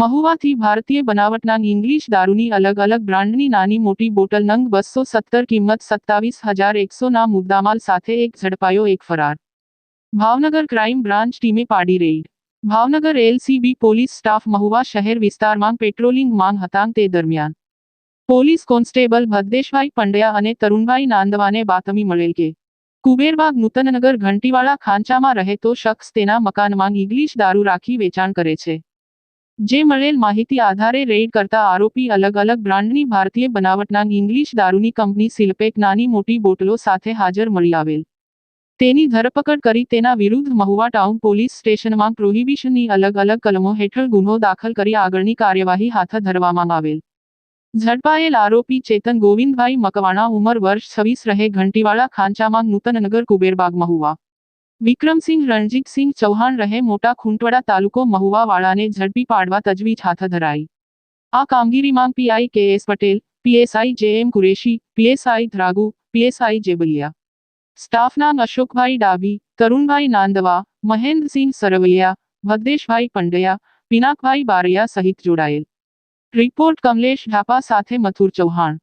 મહુવાથી ભારતીય બનાવટના ઇંગ્લિશ દારૂની અલગ અલગ બ્રાન્ડની નાની મોટી બોટલ નંગ બસો સત્તર કિંમત સત્તાવીસ હજાર એકસોના મુદ્દામાલ સાથે એક ઝડપાયો એક ફરાર. ભાવનગર ક્રાઇમ બ્રાન્ચ ટીમે પાડી raid. Bhavnagar LCB police staff Mahuva શહેર વિસ્તારમાં પેટ્રોલિંગ માંગ હતાંગ તે દરમિયાન. પોલીસ કોન્સ્ટેબલ ભદ્દેશભાઈ પંડ્યા અને તરુણભાઈ નાંદવાને બાતમી મળેલ કે, કુબેરબાગ નૂતનનગર ઘંટીવાળા ખાંચામાં રહેતો શખ્સ તેના મકાનમાં ઇંગ્લિશ દારૂ રાખી વેચાણ કરે છે. જે મળેલ માહિતી આધારે રેડ કરતા આરોપી અલગ અલગ બ્રાન્ડની ભારતીય બનાવટના ઇંગ્લિશ દારૂની કંપની સિલ્પેક નાની મોટી બોટલો સાથે હાજર મળી આવેલ. તેની ધરપકડ કરી તેના વિરુદ્ધ મહુવા ટાઉન પોલીસ સ્ટેશનમાં પ્રોહિબિશનની અલગ અલગ કલમો હેઠળ ગુનો દાખલ કરી આગળની કાર્યવાહી હાથ ધરવામાં આવેલ. ઝડપાયેલ આરોપી ચેતન ગોવિંદભાઈ મકવાણા ઉંમર વર્ષ છવ્વીસ રહે ઘંટીવાળા ખાંચામાં નૂતનનગર કુબેરબાગ મહુવા. વિક્રમસિંહ રણજીતસિંહ ચૌહાણ રહે મોટા ખૂંટવડા તાલુકો મહુવા વાળાને ઝડપી પાડવા તજવીજ હાથ ધરાઈ આ કામગીરીમાં પીઆઈ કે S Patel PSI J M Qureshi PSI ધ્રાગુ PSI Jebaliya સ્ટાફના અશોકભાઈ ડાભી તરુણભાઈ નાંદવા મહેન્દ્રસિંહ સરવૈયા ભદ્દેશભાઈ પંડ્યા પિનાકભાઈ બારૈયા સહિત જોડાયેલ રિપોર્ટ કમલેશ ઢાપા સાથે મથુર ચૌહાણ